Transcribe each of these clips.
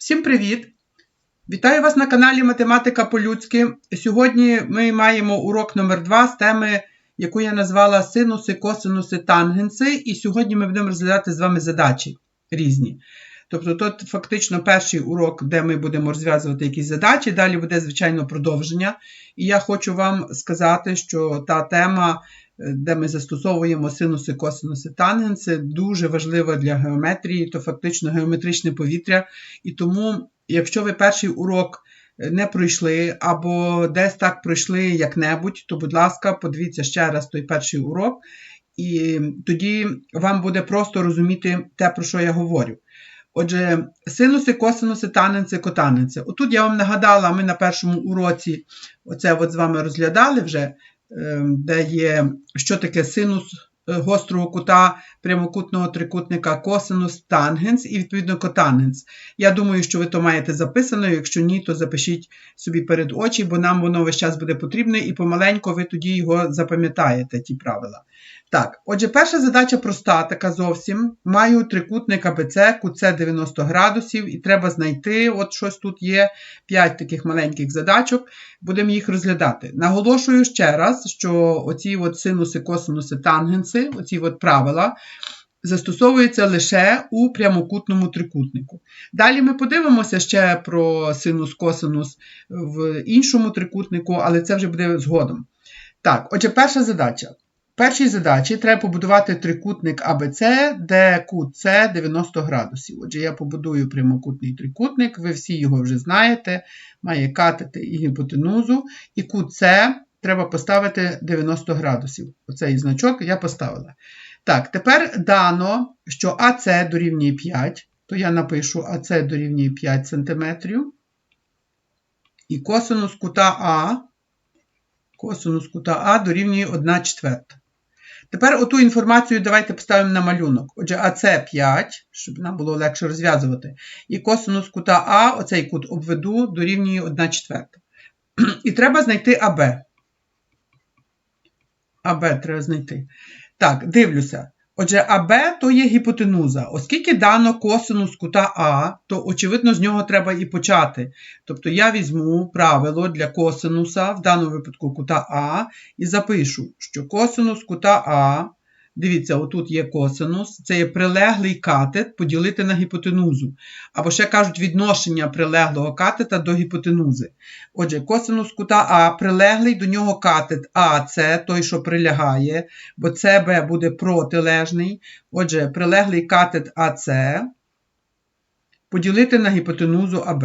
Всім привіт! Вітаю вас на каналі Математика по-людськи. Сьогодні ми маємо урок номер 2 з теми, яку я назвала синуси, косинуси, тангенси. І сьогодні ми будемо розглядати з вами задачі різні. Тобто, тут фактично перший урок, де ми будемо розв'язувати якісь задачі, далі буде, звичайно, продовження. І я хочу вам сказати, що та тема, де ми застосовуємо синуси, косинуси, тангенси, дуже важлива для геометрії, то фактично геометричне повітря. І тому, якщо ви перший урок е, не пройшли, або десь так пройшли як-небудь, то, будь ласка, подивіться ще раз той перший урок, і тоді вам буде просто розуміти те, про що я говорю. Отже, синуси, косинуси, таненси, котаненси. Отут я вам нагадала, ми на першому уроці оце от з вами розглядали вже, де є, що таке синус е, гострого кута прямокутного трикутника, косинус, тангенс і, відповідно, котангенс. Я думаю, що ви то маєте записано, якщо ні, то запишіть собі перед очі, бо нам воно весь час буде потрібне, і помаленько ви тоді його запам'ятаєте, ті правила. Так, отже, перша задача проста, така зовсім. Маю трикутник АБЦ, кут 90 градусів, і треба знайти, от щось тут є, 5 таких маленьких задачок, будемо їх розглядати. Наголошую ще раз, що оці от синуси, косинуси, тангенси, оці от правила, застосовуються лише у прямокутному трикутнику. Далі ми подивимося ще про синус, косинус в іншому трикутнику, але це вже буде згодом. Так, отже, перша задача. Першій задачі треба побудувати трикутник АБЦ, де кут С 90 градусів. Отже, я побудую прямокутний трикутник, ви всі його вже знаєте, має катети і гіпотенузу, і кут С треба поставити 90 градусів. Оцей значок я поставила. Так, тепер дано, що АС дорівнює 5, то я напишу АС дорівнює 5 см. І косинус кута А, косинус кута А дорівнює 1 четверта. Тепер оту інформацію давайте поставимо на малюнок. Отже, АС 5, щоб нам було легше розв'язувати. І косинус кута А, оцей кут обведу, дорівнює 1 четверта. І треба знайти АБ. АБ треба знайти. Так, дивлюся. Отже, АБ то є гіпотенуза. Оскільки дано косинус кута А, то, очевидно, з нього треба і почати. Тобто я візьму правило для косинуса, в даному випадку кута А, і запишу, що косинус кута А, дивіться, отут є косинус, це є прилеглий катет поділити на гіпотенузу. Або ще кажуть, відношення прилеглого катета до гіпотенузи. Отже, косинус кута А прилеглий до нього катет А, це той, що прилягає, бо СБ буде протилежний. Отже, прилеглий катет АС поділити на гіпотенузу АБ.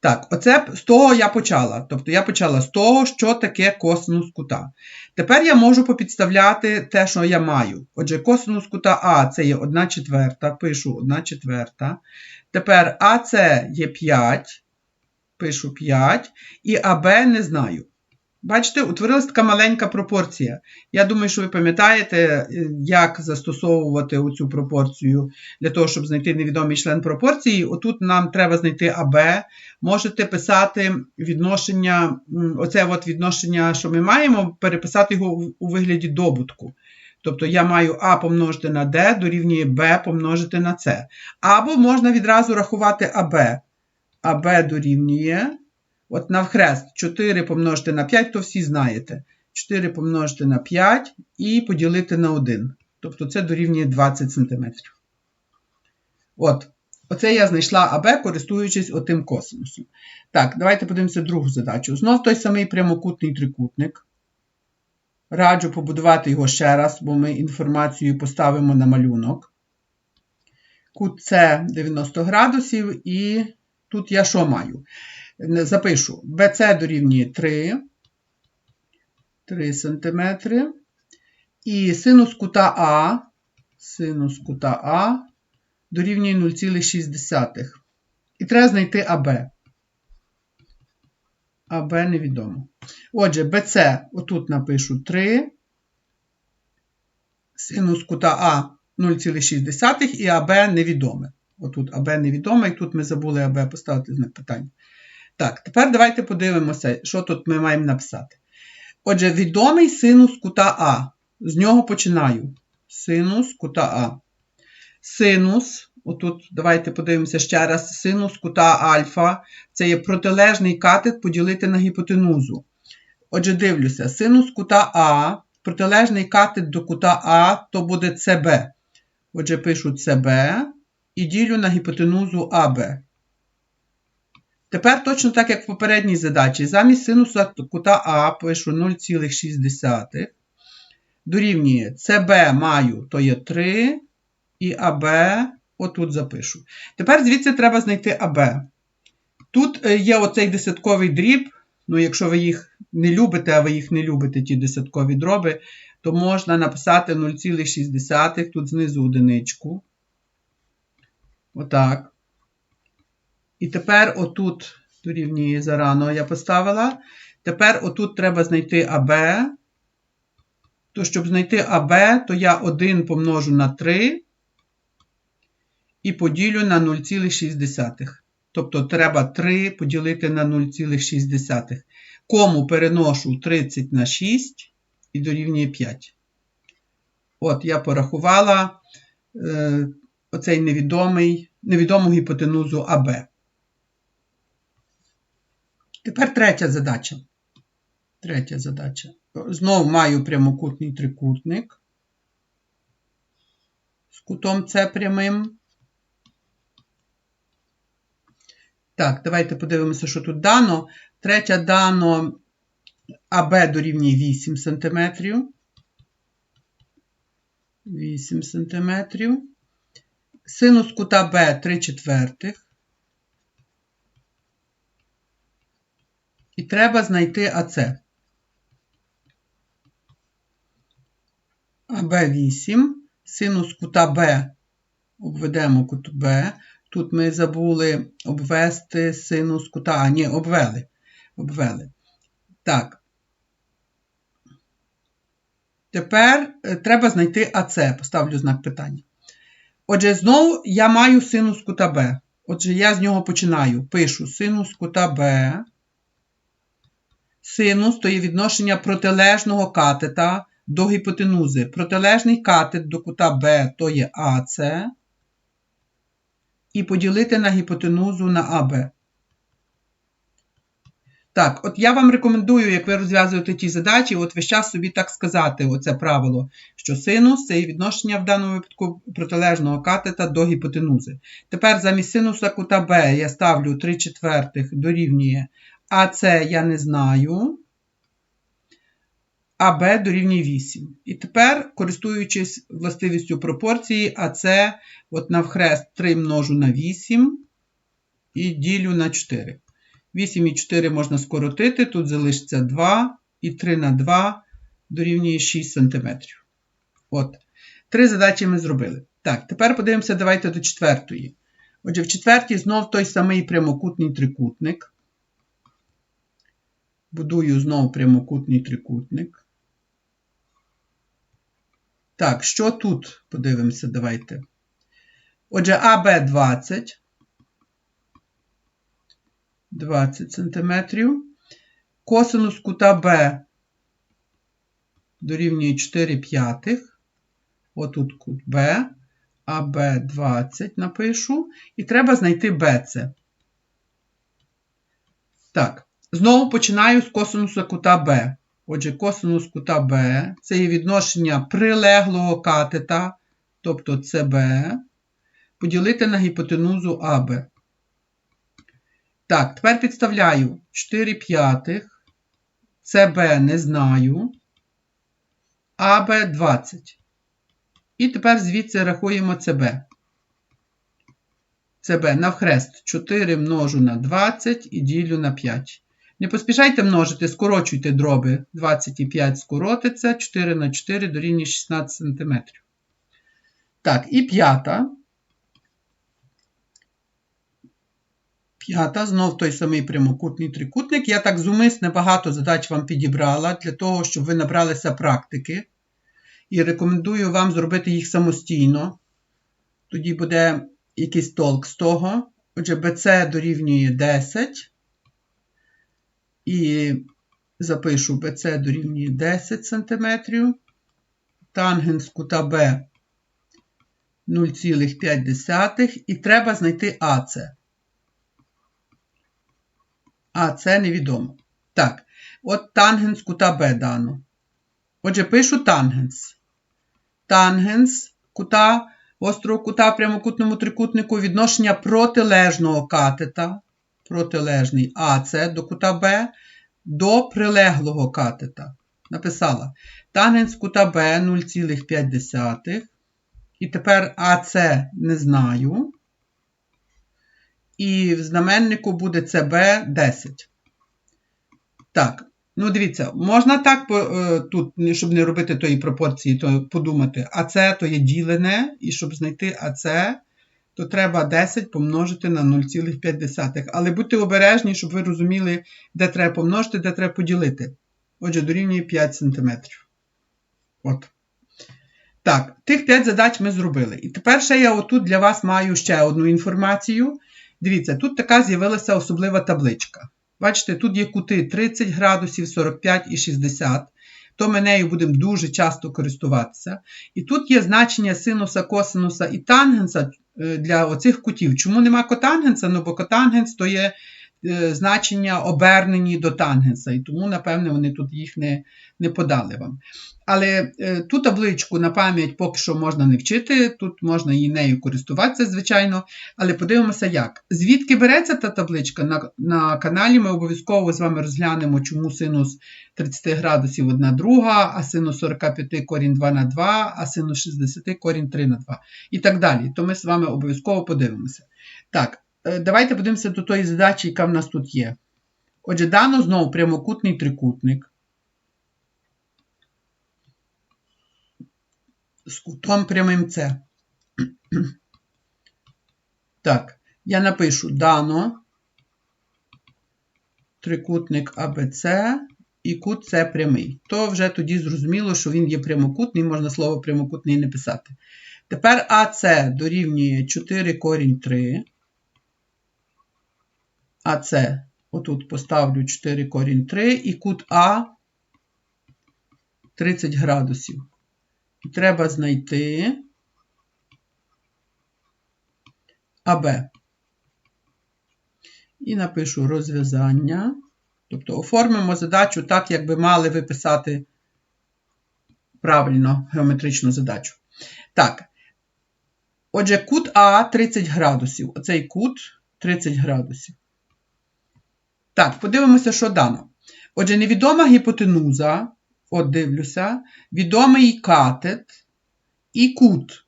Так, оце з того я почала. Тобто я почала з того, що таке косинус кута. Тепер я можу попідставляти те, що я маю. Отже, косинус кута А це є 1 четверта, пишу 1 четверта. Тепер АС є 5, пишу 5, і АБ не знаю. Бачите, утворилася така маленька пропорція. Я думаю, що ви пам'ятаєте, як застосовувати цю пропорцію для того, щоб знайти невідомий член пропорції. Отут нам треба знайти АБ. Можете писати відношення, оце от відношення, що ми маємо, переписати його у вигляді добутку. Тобто я маю А помножити на D дорівнює Б помножити на С. Або можна відразу рахувати АБ. АБ дорівнює. От навхрест 4 помножити на 5, то всі знаєте. 4 помножити на 5 і поділити на 1. Тобто це дорівнює 20 см. От. Оце я знайшла АБ, користуючись отим косинусом. Так, давайте подивимося другу задачу. Знов той самий прямокутний трикутник. Раджу побудувати його ще раз, бо ми інформацію поставимо на малюнок. Кут С 90 градусів, і тут я що маю? Запишу BC дорівнює 3, 3 см. І синус кута А, синус кута А дорівнює 0,6. І треба знайти АБ. АБ невідомо. Отже, BC, отут напишу 3, синус кута А 0,6 і АБ невідоме. Отут АБ невідоме, і тут ми забули АБ поставити знак питання. Так, тепер давайте подивимося, що тут ми маємо написати. Отже, відомий синус кута А. З нього починаю. Синус кута А. Синус, Отут давайте подивимося ще раз. Синус кута альфа. Це є протилежний катет поділити на гіпотенузу. Отже, дивлюся, синус кута А, протилежний катет до кута А, то буде СБ. Отже, пишу СБ і ділю на гіпотенузу АБ. Тепер точно так, як в попередній задачі. Замість синуса кута А пишу 0,6. Дорівнює СБ маю, то є 3, і АБ отут запишу. Тепер звідси треба знайти АБ. Тут е, є оцей десятковий дріб. Ну, якщо ви їх не любите, а ви їх не любите, ті десяткові дроби, то можна написати 0,6, тут знизу одиничку. Отак. І тепер отут дорівнює зарано я поставила. Тепер отут треба знайти АБ. То, щоб знайти АБ, то я 1 помножу на 3 і поділю на 0,6. Тобто треба 3 поділити на 0,6. Кому переношу 30 на 6 і дорівнює 5. От, я порахувала е, оцей невідомий, невідому гіпотенузу АБ. Тепер третя задача. Третя задача. Знову маю прямокутний трикутник з кутом С прямим. Так, давайте подивимося, що тут дано. Третя дано АБ дорівнює 8 см. 8 см. Синус кута Б 3 четвертих. І треба знайти АЦ. АБ8, синус кута Б, обведемо кут Б. Тут ми забули обвести синус кута. А, ні, обвели. обвели. Так. Тепер е, треба знайти АЦ. Поставлю знак питання. Отже, знову я маю синус кута Б. Отже, я з нього починаю. Пишу синус кута Б. Синус то є відношення протилежного катета до гіпотенузи. Протилежний катет до кута Б то є АС. І поділити на гіпотенузу на АБ. Так, от я вам рекомендую, як ви розв'язуєте ті задачі, от весь час собі так сказати, оце правило, що синус це є відношення в даному випадку протилежного катета до гіпотенузи. Тепер замість синуса кута Б я ставлю 3 четвертих дорівнює АС я не знаю. АБ дорівнює 8. І тепер, користуючись властивістю пропорції, АС от навхрест 3 множу на 8 і ділю на 4. 8 і 4 можна скоротити, тут залишиться 2, і 3 на 2 дорівнює 6 см. От. Три задачі ми зробили. Так, тепер подивимося, давайте до четвертої. Отже, в четвертій знов той самий прямокутний трикутник. Будую знову прямокутний трикутник. Так, що тут? Подивимося, давайте. Отже, АБ 20. 20 см. Косинус кута Б дорівнює 4 п'ятих. Отут кут Б. АБ 20 напишу. І треба знайти БЦ. Так. Знову починаю з косинуса кута Б. Отже, косинус кута Б це є відношення прилеглого катета, тобто СБ, поділити на гіпотенузу АБ. Так, тепер підставляю 4 п'ятих, СБ не знаю, АБ 20. І тепер звідси рахуємо СБ. СБ навхрест 4 множу на 20 і ділю на 5. Не поспішайте множити, скорочуйте дроби. 25 скоротиться, 4 на 4 дорівнює 16 см. Так, і п'ята. П'ята, знов той самий прямокутний трикутник. Я так зумисне багато задач вам підібрала для того, щоб ви набралися практики. І рекомендую вам зробити їх самостійно. Тоді буде якийсь толк з того. Отже, BC дорівнює 10. І запишу BC дорівнює 10 см. Тангенс кута Б 0,5 і треба знайти АЦ. А, це невідомо. Так, от тангенс кута Б дано. Отже, пишу тангенс. Тангенс кута, острого кута прямокутному трикутнику відношення протилежного катета, протилежний АЦ до кута Б, до прилеглого катета. Написала тангенс кута Б 0,5. І тепер АЦ не знаю. І в знаменнику буде ЦБ 10. Так, ну дивіться, можна так е, тут, щоб не робити тої пропорції, то подумати, АЦ то є ділене, і щоб знайти АЦ, то треба 10 помножити на 0,5. Але будьте обережні, щоб ви розуміли, де треба помножити, де треба поділити. Отже, дорівнює 5 см. От. Так, тих 5 задач ми зробили. І тепер ще я отут для вас маю ще одну інформацію. Дивіться, тут така з'явилася особлива табличка. Бачите, тут є кути 30 градусів, 45 і 60. То ми нею будемо дуже часто користуватися. І тут є значення синуса, косинуса і тангенса для оцих кутів. Чому нема котангенса? Ну, бо котангенс то є Е, значення обернені до тангенса, і тому, напевне, вони тут їх не не подали вам. Але е, ту табличку на пам'ять поки що можна не вчити, тут можна її нею користуватися, звичайно. Але подивимося, як. Звідки береться та табличка? На на каналі ми обов'язково з вами розглянемо, чому синус 30 градусів 1 друга, а синус 45 корінь 2 на 2, а синус 60 корінь 3 на 2. І так далі. То ми з вами обов'язково подивимося. Так. Е, давайте подивимося до тої задачі, яка в нас тут є. Отже, дано знову прямокутний трикутник. З кутом прямим С. Так, я напишу дано трикутник АБЦ і кут С прямий. То вже тоді зрозуміло, що він є прямокутний, можна слово прямокутний не писати. Тепер АС дорівнює 4 корінь 3. А це отут поставлю 4 корінь 3 і кут А 30 градусів. І треба знайти АБ. І напишу розв'язання. Тобто оформимо задачу так, як би мали виписати правильно геометричну задачу. Так. Отже, кут А 30 градусів. Оцей кут 30 градусів. Так, подивимося, що дано. Отже, невідома гіпотенуза, от дивлюся, відомий катет і кут.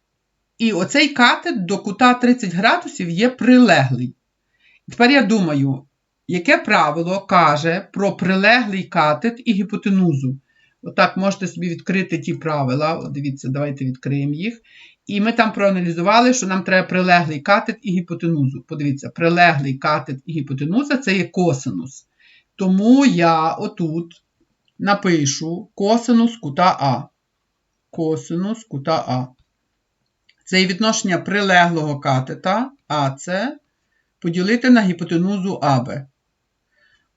І оцей катет до кута 30 градусів є прилеглий. Тепер я думаю, яке правило каже про прилеглий катет і гіпотенузу? Отак, можете собі відкрити ті правила. Дивіться, давайте відкриємо їх. І ми там проаналізували, що нам треба прилеглий катет і гіпотенузу. Подивіться, прилеглий катет і гіпотенуза це є косинус. Тому я отут напишу косинус кута А. Косинус кута А. Це є відношення прилеглого катета АЦ поділити на гіпотенузу АБ.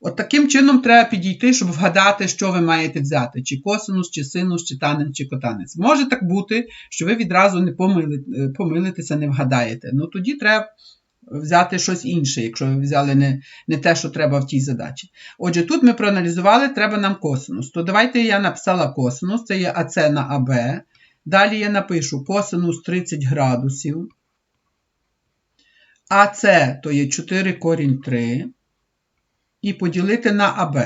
От таким чином треба підійти, щоб вгадати, що ви маєте взяти: чи косинус, чи синус, чи танець, чи котанець. Може так бути, що ви відразу не помилите, помилитеся, не вгадаєте. Ну тоді треба взяти щось інше, якщо ви взяли не не те, що треба в тій задачі. Отже, тут ми проаналізували, треба нам косинус. То давайте я написала косинус, це є АЦ на АБ. Далі я напишу косинус 30 градусів. АЦ то є 4 корінь 3 і поділити на АБ.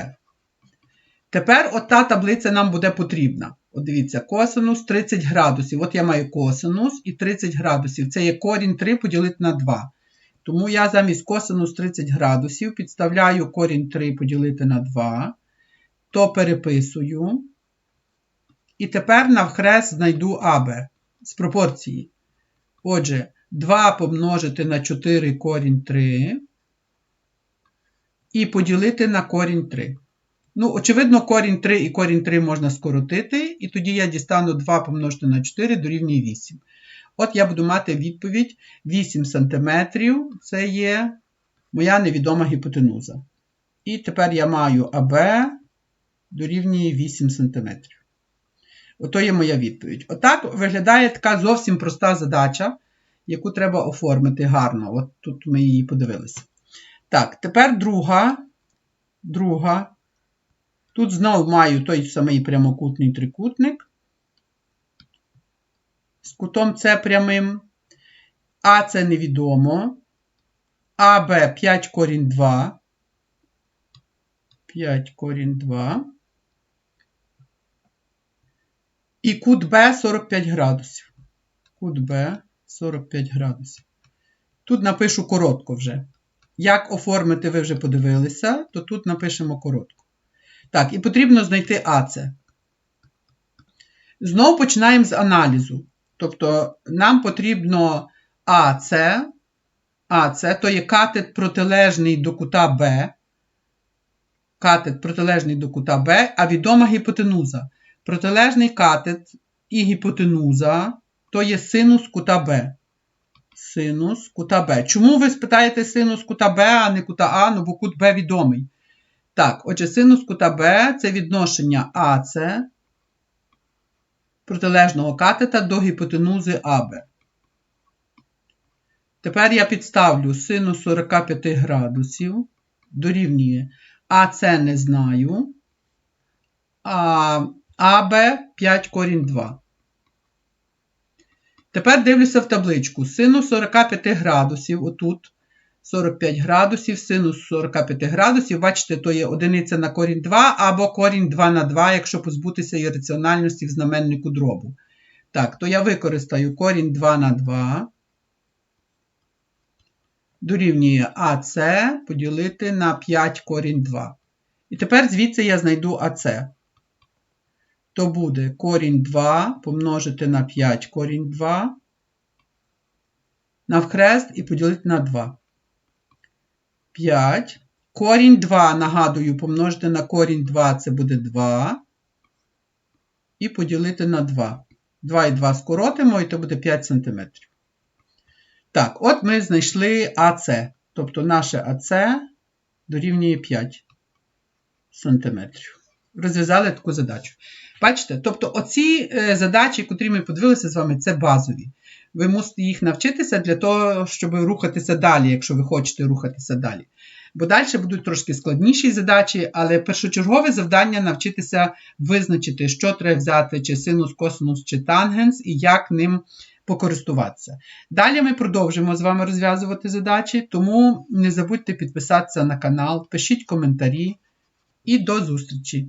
Тепер от та таблиця нам буде потрібна. От дивіться, косинус 30 градусів. От я маю косинус і 30 градусів. Це є корінь 3 поділити на 2. Тому я замість косинус 30 градусів підставляю корінь 3 поділити на 2, то переписую. І тепер навхрест знайду АБ з пропорції. Отже, 2 помножити на 4 корінь 3 і поділити на корінь 3. Ну, очевидно, корінь 3 і корінь 3 можна скоротити, і тоді я дістану 2 помножити на 4 дорівнює 8. От я буду мати відповідь 8 см. Це є моя невідома гіпотенуза. І тепер я маю АБ дорівнює 8 см. Ото є моя відповідь. Отак виглядає така зовсім проста задача. яку треба оформити гарно. От тут ми її подивилися. Так, тепер друга. Друга. Тут знову маю той самий прямокутний трикутник. З кутом С прямим. А це невідомо. АБ 5 корінь 2. 5 корінь 2. І кут Б 45 градусів. Кут Б 45 градусів. Тут напишу коротко вже. Як оформити, ви вже подивилися, то тут напишемо коротко. Так, і потрібно знайти АЦ. Знову починаємо з аналізу. Тобто, нам потрібно АЦ. АЦ то є катет протилежний до кута Б. Катет протилежний до кута Б, а відома гіпотенуза. Протилежний катет і гіпотенуза то є синус кута Б. Синус кута Б. Чому ви спитаєте синус кута Б, а не кута А? Ну, бо кут Б відомий. Так, отже, синус кута Б це відношення АЦ протилежного катета до гіпотенузи АБ. Тепер я підставлю синус 45 градусів, дорівнює АЦ не знаю, а АБ 5 корінь 2. Тепер дивлюся в табличку. Синус 45 градусів, отут 45 градусів, синус 45 градусів, бачите, то є одиниця на корінь 2 або корінь 2 на 2, якщо позбутися ірраціональності в знаменнику дробу. Так, то я використаю корінь 2 на 2. Дорівнює АС поділити на 5 корінь 2. І тепер звідси я знайду АС. То буде корінь 2 помножити на 5 корінь 2. Навхрест і поділити на 2. 5. Корінь 2, нагадую, помножити на корінь 2 це буде 2. І поділити на 2. 2 і 2 скоротимо, і то буде 5 см. Так, от ми знайшли АЦ. Тобто наше АЦ дорівнює 5 см. Розв'язали таку задачу. Бачите? Тобто, оці е, задачі, котрі ми подивилися з вами, це базові. Ви мусите їх навчитися для того, щоб рухатися далі, якщо ви хочете рухатися далі. Бо далі будуть трошки складніші задачі, але першочергове завдання навчитися визначити, що треба взяти, чи синус, косинус, чи тангенс, і як ним покористуватися. Далі ми продовжимо з вами розв'язувати задачі, тому не забудьте підписатися на канал, пишіть коментарі і до зустрічі!